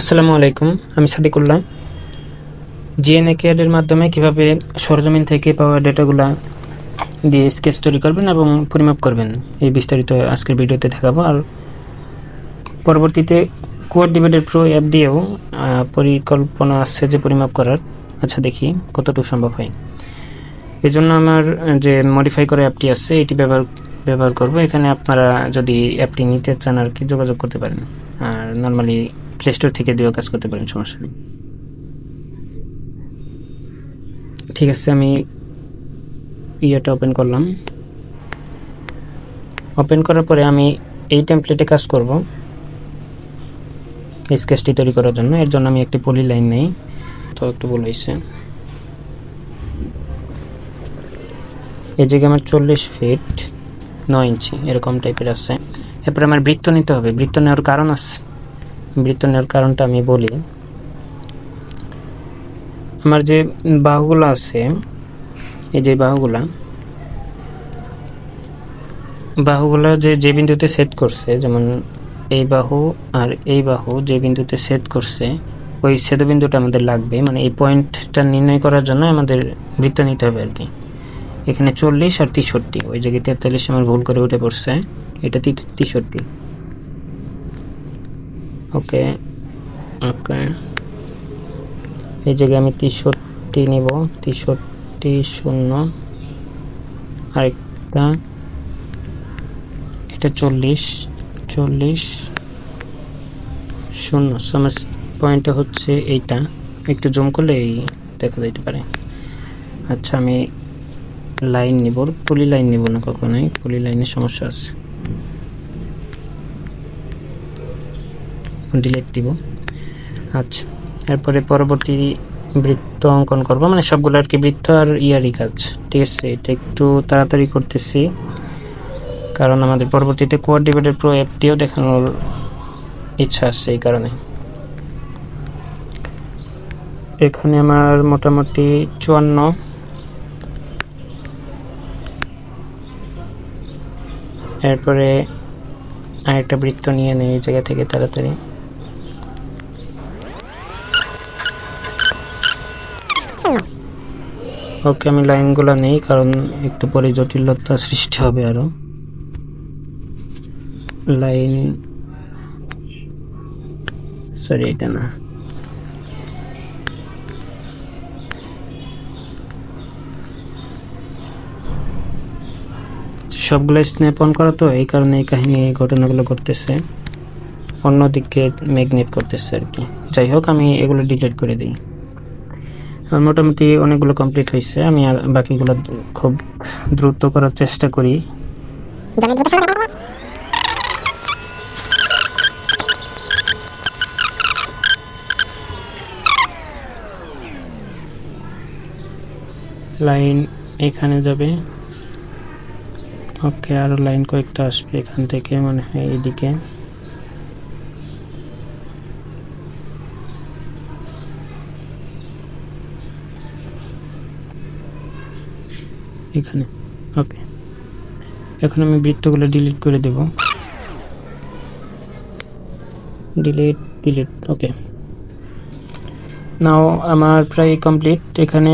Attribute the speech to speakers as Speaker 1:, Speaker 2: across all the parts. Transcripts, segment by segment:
Speaker 1: আসসালামু আলাইকুম, আমি সাদিকুল্লাহ। জিএনএ কেয়ারের মাধ্যমে কীভাবে সরজমিন থেকে পাওয়া ডেটাগুলা দিয়ে স্কেচ তৈরি করবেন এবং পরিমাপ করবেন, এই বিস্তারিত আজকের ভিডিওতে দেখাবো। আর পরবর্তীতে কোয়াড ডিভাইডেড প্রো অ্যাপ দিয়েও পরিকল্পনা আসছে যে পরিমাপ করার। আচ্ছা দেখি কতটুকু সম্ভব হয়। এই জন্য আমার যে মডিফাই করা অ্যাপটি আছে, এটি ব্যবহার ব্যবহার করব। এখানে আপনারা যদি অ্যাপটি নিতে চান আর কি, যোগাযোগ করতে পারেন। আর নর্মালি প্লে স্টোর থেকে দিয়েও কাজ করতে পারেন, সমস্যা নেই। ঠিক আছে, আমি ইয়েটা ওপেন করলাম। ওপেন করার পরে আমি এই টেমপ্লেটে কাজ করব। স্কেচটি তৈরি করার জন্য। এর জন্য আমি একটি পলি লাইন নেই। তো একটু ভুল হয়েছে। এই জায়গায় আমার চল্লিশ ফিট নয় ইঞ্চি এরকম টাইপের আছে। এরপরে আমার বৃত্ত নিতে হবে। বৃত্ত নেওয়ার কারণ আছে। বৃত্ত নেওয়ার কারণটা আমি বলি। আমার যে বাহুগুলো আছে, এই যে বাহুগুলা, বাহুগুলো যে যে বিন্দুতে সেট করছে, যেমন এই বাহু আর এই বাহু যে বিন্দুতে সেট করছে, ওই ছেদবিন্দুটা আমাদের লাগবে। মানে এই পয়েন্টটা নির্ণয় করার জন্য আমাদের বৃত্ত নিতে হবে আর কি। এখানে চল্লিশ আর তেষট্টি, ওই জায়গায় তেতাল্লিশ আমার ভুল করে উঠে পড়ছে। এটা তেষট্টি। ওকে ওকে। এই জায়গায় আমি তেষট্টি নিব, তেষট্টি শূন্য। আরেকটা। এটা চল্লিশ চল্লিশ শূন্য। আমার পয়েন্টটা হচ্ছে এইটা। একটু জুম করলে এই দেখা যাইতে পারে। আচ্ছা আমি লাইন নিব। পুলি লাইন নিব না কখনোই। পুলি লাইনের সমস্যা আছে। ডিলেট দিব। আচ্ছা এরপরে পরবর্তী বৃত্ত অঙ্কন করব। মানে সবগুলো আর কি বৃত্ত আর ইয়ারই কাজ। ঠিক আছে, এটা একটু তাড়াতাড়ি করতেছি। কারণ আমাদের পরবর্তীতে কোয়াড ডিভাইডেড প্রো অ্যাপটিও দেখানোর ইচ্ছা আছে এই কারণে। এখানে আমার মোটামুটি চুয়ান্ন। এরপরে আরেকটা বৃত্ত নিয়ে নেই এই জায়গা থেকে তাড়াতাড়ি। ওকে আমি লাইনগুলো নেই, কারণ একটু পরে জটিলতা সৃষ্টি হবে আরও। লাইন, সরি, এটা না। সবগুলো স্ন্যাপ অন করা তো, এই কারণে এই কাহিনী, এই ঘটনাগুলো করতেছে অন্যদিকে ম্যাগনেট করতেছে আর কি। যাই হোক, আমি এগুলো ডিলিট করে দিই। মোটামুটি অনেকগুলো কমপ্লিট হয়েছে। আমি আর বাকিগুলো খুব দ্রুত করার চেষ্টা করি। লাইন এখানে যাবে। ওকে আরও লাইন কয়েকটা আসবে এখান থেকে মনে হয় এইদিকে। এখানে। ওকে এখন আমি বৃত্তগুলো ডিলিট করে দেব। ডিলিট ডিলিট ওকে নাও আমার প্রায় কমপ্লিট এখানে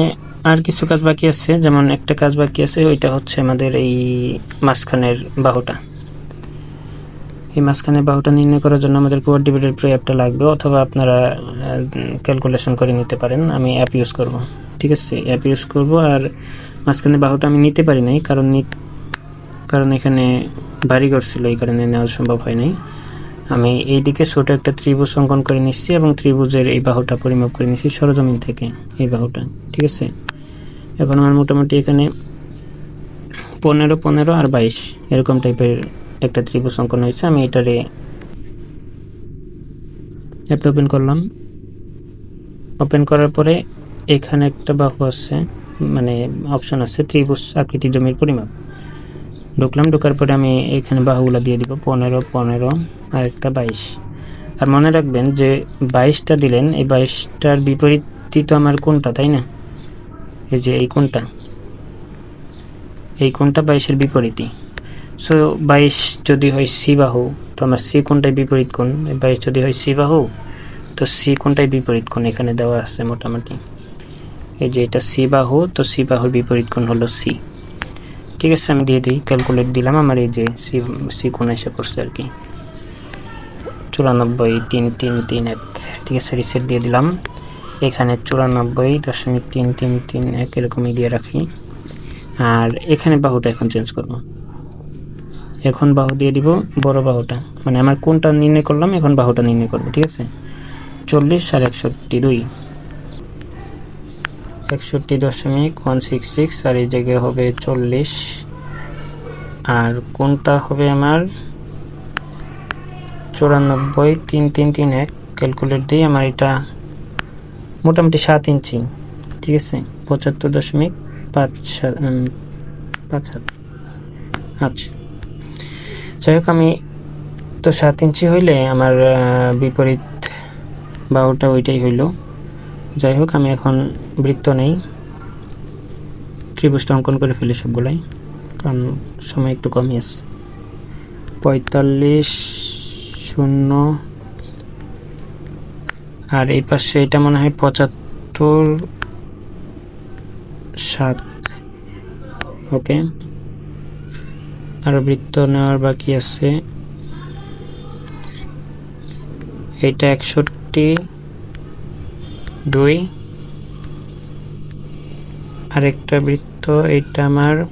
Speaker 1: আর কিছু কাজ বাকি আছে, যেমন একটা কাজ বাকি আছে, ওইটা হচ্ছে আমাদের এই মাঝখানের বাহুটা। এই মাঝখানের বাহুটা নির্ণয় করার জন্য আমাদের কোয়ার ডিভাইডেড প্রো অ্যাপটা লাগবে, অথবা আপনারা ক্যালকুলেশন করে নিতে পারেন। আমি অ্যাপ ইউজ করব। ঠিক আছে অ্যাপ ইউজ করব, আর মাঝখানে বাহুটা আমি নিতে পারি নাই, কারণ কারণ এখানে বাড়ি ছিল, এই কারণে নেওয়া সম্ভব হয় নাই। আমি এইদিকে ছোট একটা ত্রিভুজ অঙ্কন করে নিচ্ছি এবং ত্রিভুজের এই বাহুটা পরিমাপ করে নিচ্ছি সরজমিন থেকে এই বাহুটা, ঠিক আছে? এখন আমার মোটামুটি এখানে পনেরো পনেরো আর বাইশ, এরকম টাইপের একটা ত্রিভুজ অঙ্কন হয়েছে। আমি এটারে অ্যাপটা ওপেন করলাম। ওপেন করার পরে এখানে একটা বাহু আছে। মানে অপশন আছে ত্রিভুজ আকৃতি জমির পরিমাপ। ঢুকলাম, ঢোকার পরে আমি এখানে বাহুগুলা দিয়ে দিব, পনেরো পনেরো, আর একটা বাইশ। আর মনে রাখবেন যে বাইশটা দিলেন, এই বাইশটার বিপরীতই তো আমার কোনটা, তাই না? এই যে এই কোনটা? এই কোনটা বাইশের বিপরীতই। সো বাইশ যদি হয় সি বাহু, তো আমার সি কোনটায় বিপরীত কোণ? বাইশ যদি হয় সি বাহু, তো সি কোনটাই বিপরীত কোণ? এখানে দেওয়া আছে মোটামুটি। এই যে এটা সি বাহু তো সি বাহুর বিপরীত কোণ হলো সি। ঠিক আছে, আমি দিয়ে দিই, ক্যালকুলেট দিলাম, আমার এই যে সি সি কোণ এসে পড়ছে আর কি। চুরানব্বই, তিন তিন তিন, এক। ঠিক আছে রিসেট দিয়ে দিলাম। এখানে চুরানব্বই দশমিক তিন তিন তিন, এক এরকমই দিয়ে রাখি। আর এখানে বাহুটা এখন চেঞ্জ করব। এখন বাহু দিয়ে দিব, বড় বাহুটা। মানে আমার কোনটা নির্ণয় করলাম, এখন বাহুটা নির্ণয় করব, ঠিক আছে? চল্লিশ আর একষট্টি দুই। একষট্টি দশমিক ওয়ান সিক্স সিক্স আর এই জায়গায় হবে চল্লিশ। আর কোনটা হবে আমার? চুরানব্বই, তিন তিন তিন, এক। ক্যালকুলেট দিই আমার এটা মোটামুটি সাত ইঞ্চি। ঠিক আছে? পঁচাত্তর দশমিক পাঁচ সাত পাঁচ সাত। আচ্ছা। যাই হোক, আমি তো সাত ইঞ্চি হইলে আমার বিপরীত বাহুটা ওইটাই হইল। যাই হোক আমি এখন বৃত্ত নেই। ত্রিভুজটা অঙ্কন করে ফেলি সবগুলাই, কারণ সময় একটু কমই আছে পঁয়তাল্লিশ শূন্য। আর এই পাশে এটা মনে হয় পঁচাত্তর সাত। ওকে। আর বৃত্ত নেওয়ার বাকি আছে। এটা একষট্টি। দুই। আরেকটা বৃত্ত, এটা আমার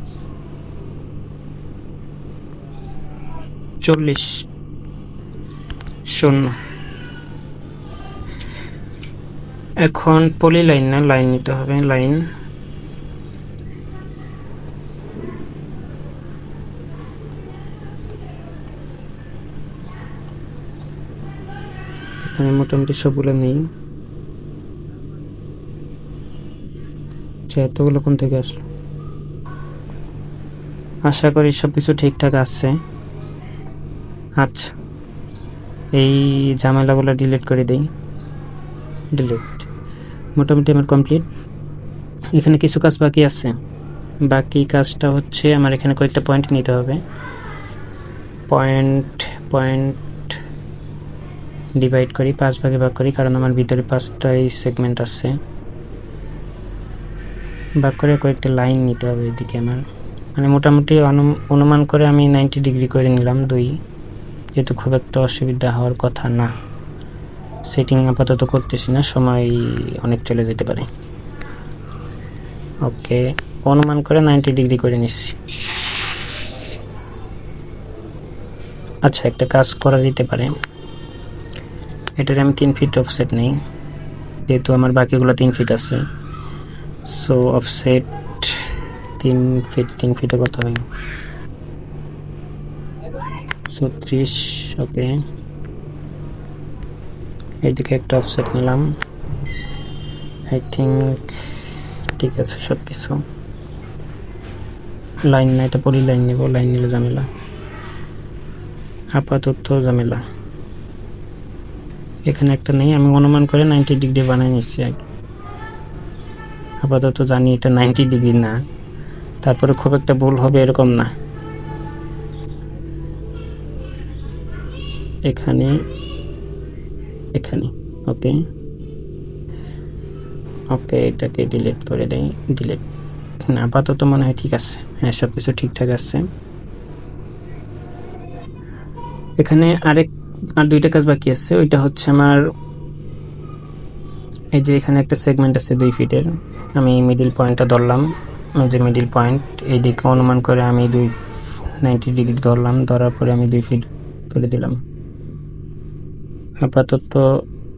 Speaker 1: চল্লিশ। শূন্য। এখন পলি লাইন না লাইন নিতে হবে লাইন মোটামুটি সবগুলো নেই। আচ্ছা এতগুলো কোন থেকে আসলো? আশা করি সব কিছু ঠিকঠাক আছে। আচ্ছা এই ঝামেলাগুলো ডিলিট করে দিই। ডিলিট মোটামুটি আমার কমপ্লিট এখানে কিছু কাজ বাকি আছে। বাকি কাজটা হচ্ছে আমার এখানে কয়েকটা পয়েন্ট নিতে হবে। পয়েন্ট পয়েন্ট ডিভাইড করি, পাঁচ ভাগে ভাগ করি, কারণ আমার ভিতরে পাঁচটাই সেগমেন্ট আছে। ভাগ করে কয়েকটা লাইন নিতে হবে এদিকে আমার। মানে মোটামুটি অনু- অনুমান করে আমি নাইনটি ডিগ্রি করে নিলাম দুই। যেহেতু খুব একটা অসুবিধা হওয়ার কথা না। সেটিং আপাতত করতেছি না, সময় অনেক চলে যেতে পারে। ওকে অনুমান করে নাইনটি ডিগ্রি করে নিচ্ছি। আচ্ছা একটা কাজ করা যেতে পারে। এটার আমি তিন ফিট অফসেট নেই। যেহেতু আমার বাকিগুলো তিন ফিট আছে। সো অফসেট তিন ফিট তিন ফিটে কত হয়? ছত্রিশ ওকে এদিকে একটা অফসেট নিলাম। আই থিঙ্ক ঠিক আছে সব কিছু লাইন না এটা পরি লাইন নেব লাইন নিলে ঝামেলা। আপাতত ঝামেলা। এখানে একটা নেই, আমি অনুমান করে নাইনটি ডিগ্রি বানাই নিচ্ছি আর। আপাতত জানি এটা নাইনটি ডিগ্রি না। তারপরে খুব একটা ভুল হবে এরকম না। এখানে এখানে ওকে ওকে এটাকে ডিলিট করে দেয় ডিলিট আপাতত মনে হয় ঠিক আছে। হ্যাঁ সব কিছু ঠিকঠাক আছে। এখানে আরেক, আর দুইটা কাজ বাকি আছে। ওইটা হচ্ছে আমার, এই যে এখানে একটা সেগমেন্ট আছে দুই ফিটের আমি মিডিল পয়েন্টটা ধরলাম। যে মিডিল পয়েন্ট এই দিকে অনুমান করে আমি দুই নাইনটি ডিগ্রি ধরলাম, ধরার পরে আমি দুই ফিট করে দিলাম। আপাতত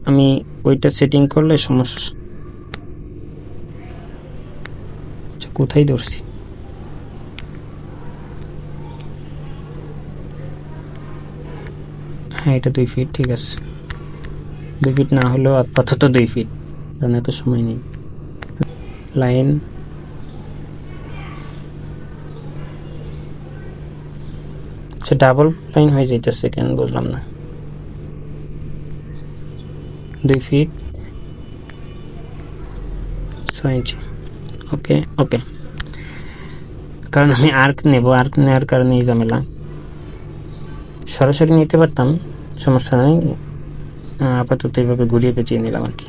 Speaker 1: আমি ওইটা সেটিং করলে সমস্যা আচ্ছা কোথায় ধরছি? হ্যাঁ এটা দুই ফিট ঠিক আছে। দুই ফিট না হলেও আপাতত দুই ফিট কারণ এত সময় নেই। লাইন। আচ্ছা ডাবল লাইন হয়ে যাইতেছে কেন বুঝলাম না। দুই ফিট ছয় ইঞ্চি ওকে ওকে কারণ আমি আর্ক নেব আর্ক নেওয়ার কারণে এই ঝামেলা। সরাসরি নিতে পারতাম, সমস্যা নেই। আপাতত এইভাবে ঘুরিয়ে পেঁচিয়ে নিলাম আর কি।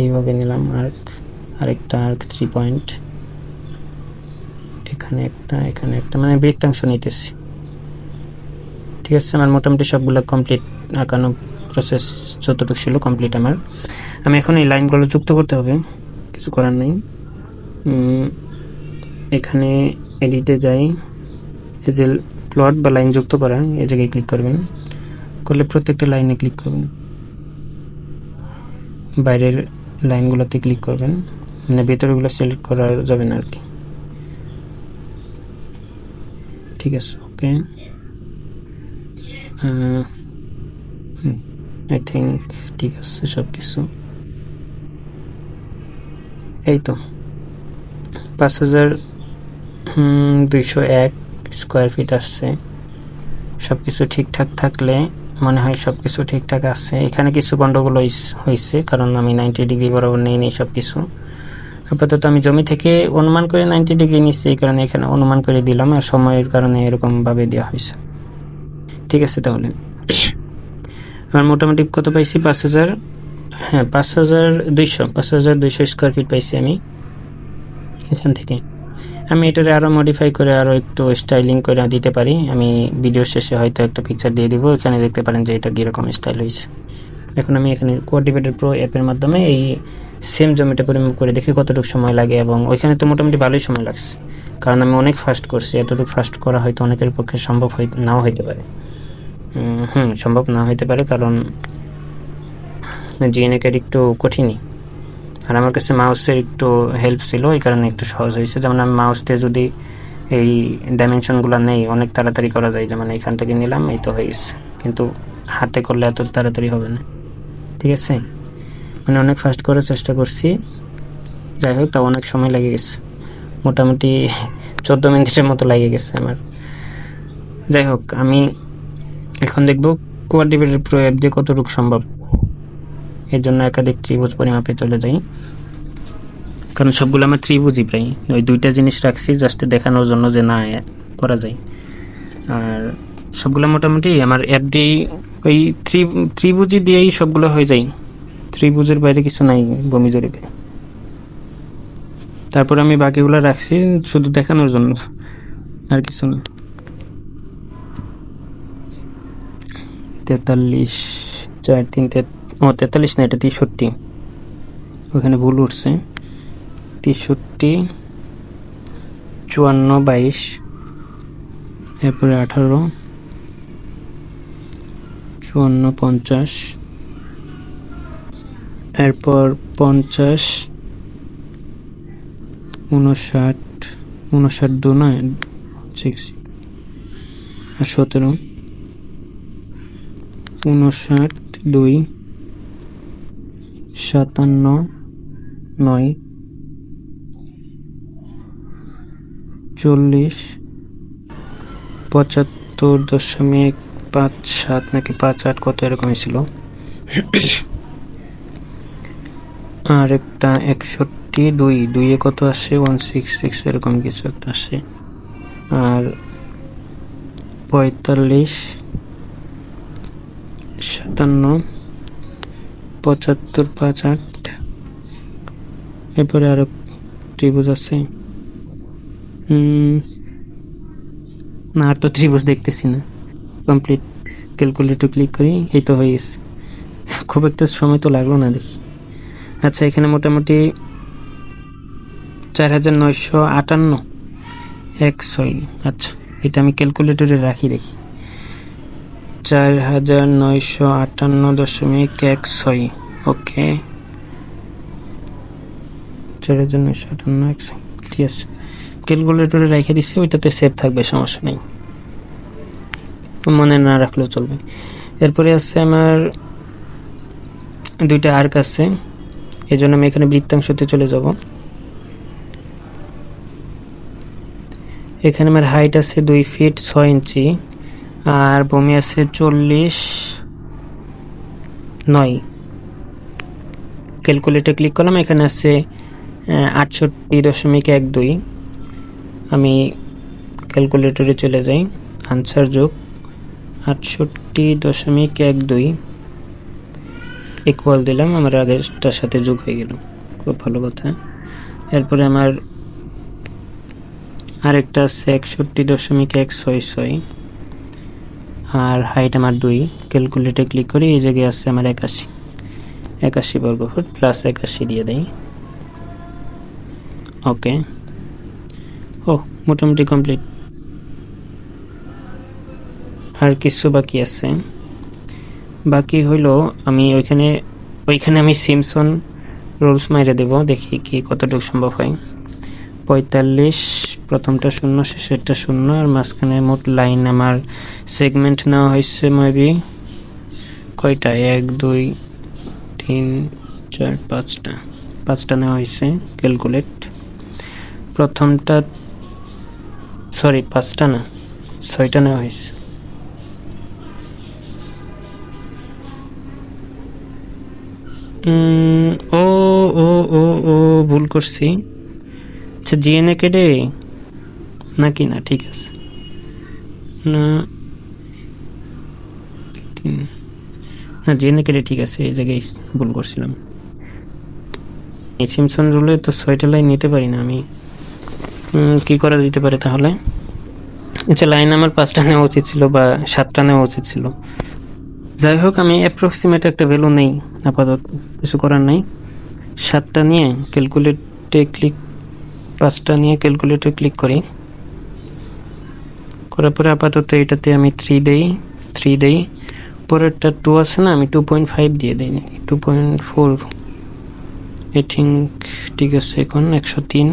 Speaker 1: এইভাবে নিলাম আর্ক আরেকটা আর্ক থ্রি পয়েন্ট এখানে একটা এখানে একটা মানে বৃত্তাংশ নিতেছি। ঠিক আছে, আমার মোটামুটি সবগুলো কমপ্লিট আঁকানো প্রসেস যতটুকু ছিল কমপ্লিট আমার। আমি এখন এই লাইনগুলো যুক্ত করতে হবে, কিছু করার নেই। এখানে এডিটে যাই। এই যে প্লট বা লাইন যুক্ত করা, এই জায়গায় ক্লিক করবেন। করলে প্রত্যেকটা লাইনে ক্লিক করবেন। বাইরের লাইনগুলোতে ক্লিক করবেন। মানে ভেতরগুলো সিলেক্ট করা যাবে না আর কি ঠিক আছে, ওকে। আই থিঙ্ক ঠিক আছে সব কিছু এই তো, পাঁচ হাজার দুইশো এক স্কোয়ার ফিট আসছে। সব কিছু ঠিকঠাক থাকলে মনে হয় সব কিছু ঠিকঠাক আছে। এখানে কিছু গন্ডগোল হইস- হয়েছে কারণ আমি নাইনটি ডিগ্রি বরাবর নিয়ে নিই সব কিছু আপাতত আমি জমি থেকে অনুমান করে নাইনটি ডিগ্রি নিচ্ছি, এই কারণে এখানে অনুমান করে দিলাম, আর সময়ের কারণে এরকমভাবে দেওয়া হয়েছে ঠিক আছে তাহলে। আমার মোটামুটি কত পাইছি? পাঁচ হাজার হ্যাঁ পাঁচ হাজার দুইশো, পাঁচ হাজার দুইশো স্কোয়ার ফিট পাইছি আমি। এখান থেকে। আমি এটারে আরও মডিফাই করে আরও একটু স্টাইলিং করে দিতে পারি। আমি ভিডিও শেষে হয়তো একটা পিকচার দিয়ে দিব, এখানে দেখতে পারেন যে এটা কীরকম স্টাইল হয়েছে এখন আমি এখানে কোয়ার্টিভেটেড প্রো অ্যাপের মাধ্যমে এই সেম জমিটা পরিমাপ করে দেখি কতটুকু সময় লাগে এবং ওইখানে তো মোটামুটি ভালোই সময় লাগছে। কারণ আমি অনেক ফাস্ট করছি, এতটুকু ফাস্ট করা হয়তো অনেকের পক্ষে সম্ভব হয় নাও হইতে পারে। হুম, সম্ভব না হইতে পারে কারণ জিএনএকের একটু কঠিনই। আর আমার কাছে মাউসের একটু হেল্প ছিল, এই কারণে একটু সহজ হয়েছে। যেমন আমি মাউস দিয়ে যদি এই ডাইমেনশনগুলো নেই, অনেক তাড়াতাড়ি করা যায়। যেমন এখান থেকে নিলাম, এই তো হয়ে গেছে। কিন্তু হাতে করলে এত তাড়াতাড়ি হবে না। ঠিক আছে? মানে অনেক ফাস্ট করার চেষ্টা করছি। যাই হোক তা অনেক সময় লেগে গেছে। মোটামুটি চোদ্দ মিনিটের মতো লেগে গেছে আমার। যাই হোক, আমি এখন দেখব কোয়ার্টিভেটের প্রো অ্যাপ দিয়ে কতটুকু সম্ভব। এর জন্য একাধিক ত্রিভুজ পরিমাপে চলে যাই। কারণ সবগুলো আমার ত্রিভুজই প্রায়। ওই দুইটা জিনিস রাখছি জাস্ট দেখানোর জন্য যে না করা যায়। আর সবগুলো মোটামুটি আমার অ্যাপ দিয়েই ওই ত্রি, ত্রিভুজই দিয়েই সবগুলো হয়ে যায়। ত্রিভুজের বাইরে কিছু নাই বমি জরিপে। তারপর আমি বাকিগুলো রাখছি, শুধু দেখানোর জন্য। আর কিছু না। তেতাল্লিশ, চার, তিন ও, তেতাল্লিশ না, এটা তেষট্টি। ওখানে ভুল উঠছে। তেষট্টি, চুয়ান্ন, বাইশ, এরপরে আঠারো, চুয়ান্ন, পঞ্চাশ, এরপর পঞ্চাশ, উনষাট উনষাট দু নয় সিক্স আর সতেরো, উনষাট দুই সাতান্ন নয়, চল্লিশ, পঁচাত্তর দশমিক পাঁচ সাত নাকি পাঁচ আট, কত এরকমই ছিল। আর একটা একষট্টি দুই, দুইয়ে কত আসে? ওয়ান সিক্স সিক্স এরকম কিছু একটা আসে। আর পঁয়তাল্লিশ, সাতান্ন পঁচাত্তর, পাঁচ, আট। এরপরে আরও ত্রিভুজ আছে। না, আর তো ত্রিভুজ দেখতেছি না। কমপ্লিট ক্যালকুলেটর ক্লিক করি, এই তো হয়ে গেছে। খুব একটা সময় তো লাগল না দেখি। আচ্ছা এখানে মোটামুটি চার হাজার নয়শো আটান্ন। এক, ছয় আচ্ছা এটা আমি ক্যালকুলেটরে রাখি দেখি। চার হাজার নয়শো আটান্ন দশমিক এক ছয়, ওকে? চার হাজার নয়শো আটান্ন এক ঠিক আছে ক্যালকুলেটরে রেখে দিচ্ছি ওইটাতে সেভ থাকবে, সমস্যা নেই। মনে না রাখলেও চলবে। এরপরে আছে আমার দুইটা আর্ক আছে এই জন্য আমি এখানে বৃত্তাংশতে চলে যাব। এখানে আমার হাইট আছে দুই ফিট ছয় ইঞ্চি আর ভূমি আছে চল্লিশ নয়। ক্যালকুলেটর ক্লিক করলাম, এখানে আছে আটষট্টি দশমিক এক দুই। আমি ক্যালকুলেটরে চলে যাই আনসার যোগ, আটষট্টি দশমিক এক দুই ইকুয়াল দিলাম, আমার আগেরটার সাথে যোগ হয়ে গেল, খুব ভালো কথা। এরপরে আমার আরেকটা আছে, একষট্টি দশমিক এক ছয় ছয়। আর হাইট আমার দুই। ক্যালকুলেটে ক্লিক করি, এই জায়গায় আছে আমার একাশি। একাশি বর্গফুট প্লাস একাশি দিয়ে দেই। ওকে ও, মোটামুটি কমপ্লিট আর কিছু বাকি আছে। বাকি হইল আমি ওইখানে ওইখানে আমি সিমসন রুলস মাইরে দেব, দেখি কি কতটুকু সম্ভব হয়। পঁয়তাল্লিশ, প্রথমটা শূন্য, শেষেরটা শূন্য, আর মাঝখানে মোট লাইন আমার সেগমেন্ট নেওয়া হয়েছে মেবি কয়টা? এক, দুই, তিন, চার, পাঁচটা। পাঁচটা নেওয়া হয়েছে ক্যালকুলেট প্রথমটা সরি পাঁচটা না, ছয়টা নেওয়া হয়েছে। ও ও ও ও, ভুল করছি। আচ্ছা জিএনএ কেটে? নাকি না, ঠিক আছে। না না জিএনএ কেটে ঠিক আছে, এই জায়গায় ভুল করছিলাম। এই সিমসন রুলে তো ছয়টা লাইন নিতে পারি না আমি। কি করা দিতে পারে তাহলে? আচ্ছা লাইন আমার পাঁচটা নেওয়া উচিত ছিল বা সাতটা নেওয়া উচিত ছিল। যাই হোক, আমি অ্যাপ্রক্সিমেট একটা ভ্যালু নেই, আপাতত কিছু করার নাই। সাতটা নিয়ে ক্যালকুলেটে ক্লিক পাঁচটা নিয়ে ক্যালকুলেটে ক্লিক করি। করার পরে আপাতত এটাতে আমি থ্রি দেই থ্রি দেই। পরেরটা টু আছে না, আমি টু পয়েন্ট ফাইভ দিয়ে দিই two point four I think ঠিক আছে এখন একশো তিন।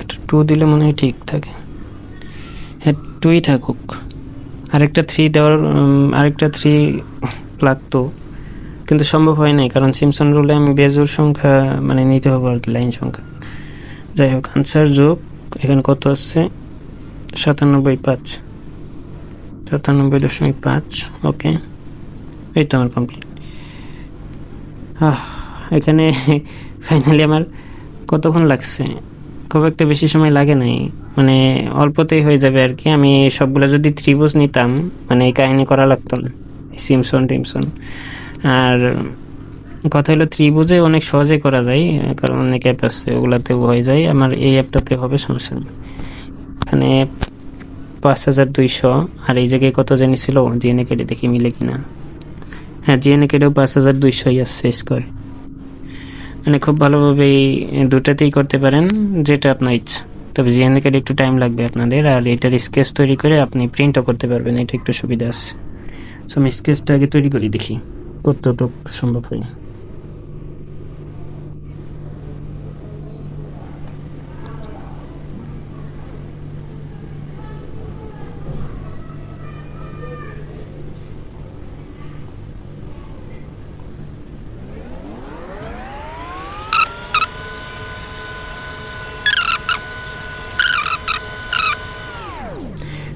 Speaker 1: এটা টু দিলে মনে হয় ঠিক থাকে। হ্যাঁ টুই থাকুক। আরেকটা থ্রি দেওয়ার আরেকটা থ্রি লাগতো, কিন্তু সম্ভব হয় নাই, কারণ সিমসন রুলে আমি বেজোর সংখ্যা মানে নিতে হবে আর কি লাইন সংখ্যা। যাই হোক আনসার যোগ, এখানে কত আছে? সাতানব্বই পাঁচ। সাতানব্বই দশমিক পাঁচ ওকে এই তো আমার কমপ্লিট এখানে ফাইনালি আমার কতক্ষণ লাগছে? খুব একটা বেশি সময় লাগে নাই। মানে অল্পতেই হয়ে যাবে আর কি। আমি সবগুলো যদি ত্রিভুজ নিতাম মানে এই কাহিনী করা লাগতো না সিমসন টিমসন আর কথা হলো ত্রিভুজে অনেক সহজে করা যায়, কারণ অনেক অ্যাপ আছে, ওগুলাতেও হয়ে যায়। আমার এই অ্যাপটাতে হবে, সমস্যা নেই। এখানে পাঁচ হাজার দুইশো। আর এই জায়গায় কত জানি ছিল? জিএনএ কেটে দেখি মিলে কিনা। হ্যাঁ জিএনএ কেটেও পাঁচ হাজার দুইশোই আসছে স্কোর মানে খুব ভালোভাবে এই দুটাতেই করতে পারেন যেটা আপনার ইচ্ছা। তবে জিএনএ কেটে একটু টাইম লাগবে আপনাদের, আর এটার স্কেচ তৈরি করে আপনি প্রিন্টও করতে পারবেন, এটা একটু সুবিধা আছে। সো আমি স্কেচটা আগে তৈরি করি, দেখি কতটুকু সম্ভব হয়।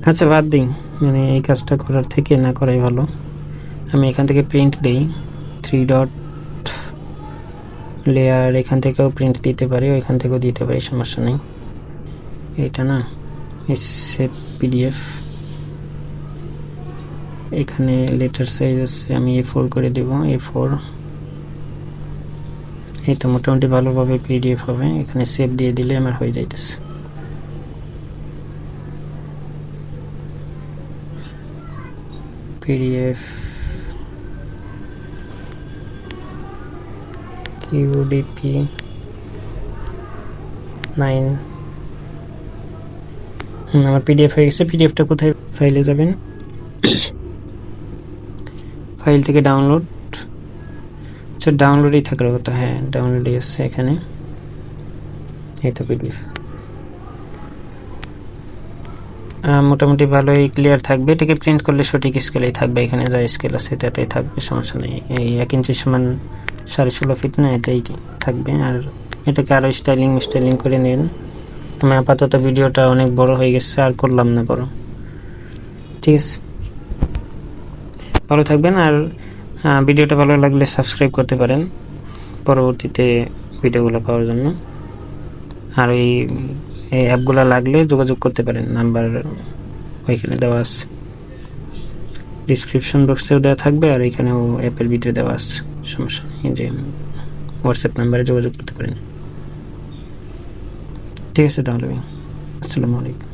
Speaker 1: আচ্ছা বাদ দিই মানে এই কাজটা করার থেকে না করাই ভালো। আমি এখান থেকে প্রিন্ট দিই। থ্রি ডট লেয়ার এখান থেকেও প্রিন্ট দিতে পারি, ওইখান থেকেও দিতে পারি, সমস্যা নেই। এটা না সেভ পিডিএফ এখানে লেটার সাইজ আছে, আমি এ ফোর করে দেব। এ ফোর এই তো মোটামুটি ভালোভাবে পিডিএফ হবে। এখানে সেভ দিয়ে দিলে আমার হয়ে যাইতেছে। পিডিএফ কিউডিপি নাইন আমার পিডিএফ হয়ে গেছে। পিডিএফটা কোথায় ফাইলে যাবেন? ফাইল থেকে ডাউনলোড আচ্ছা ডাউনলোডেই থাকার কথা হ্যাঁ ডাউনলোডই আছে এখানে। এই তো পিডিএফ মোটামুটি ভালোই ক্লিয়ার থাকবে। এটাকে প্রিন্ট করলে সঠিক স্কেলেই থাকবে। এখানে যা স্কেল আছে তাতেই থাকবে, সমস্যা নেই। এই এক ইঞ্চি সমান সাড়ে ষোলো ফিট না, এটাই থাকবে। আর এটাকে আরও স্টাইলিং স্টাইলিং করে নিন। আমি আপাতত ভিডিওটা অনেক বড় হয়ে গেছে, আর করলাম না বড়। ঠিক আছে? ভালো থাকবেন, আর ভিডিওটা ভালো লাগলে সাবস্ক্রাইব করতে পারেন। পরবর্তীতে ভিডিওগুলো পাওয়ার জন্য। আর এই এই অ্যাপগুলো লাগলে যোগাযোগ করতে পারেন। নাম্বার ওইখানে দেওয়া আছে। ডিসক্রিপশন বক্সেও দেওয়া থাকবে আর এখানেও অ্যাপের ভিতরে দেওয়া আছে। সমস্যা নেই যে হোয়াটসঅ্যাপ নাম্বারে যোগাযোগ করতে পারেন। ঠিক আছে তাহলে আসসালামু আলাইকুম।